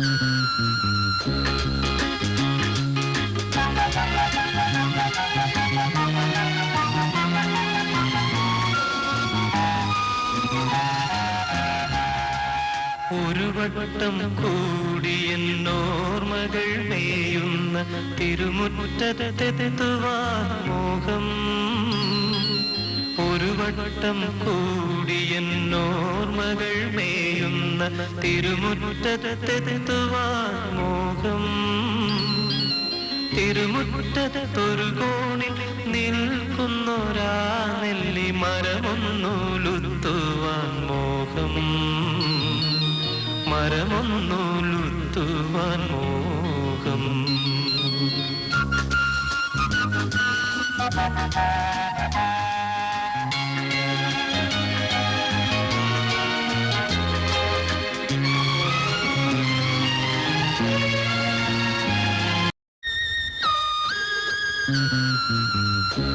ഒരു വട്ടം കൂടിയെന്നോർമകൾ മേയുന്ന തിരുമുറ്റത്തെത്തുവാൻ മോഹം. ഒരു വട്ടം കൂടിയെന്നോർമകൾ എന്ന തിരുമുറ്റത്തെത്തുവാൻ മോഹം തിരുമുറ്റത്തൊരു കോണിൽ നിൽക്കുന്നൊരാ നെല്ലി മരമൊന്നുലുത്തുവാൻ മോഹം മരമൊന്നുലുത്തുവാൻ മോഹം Thank you. Mm-hmm.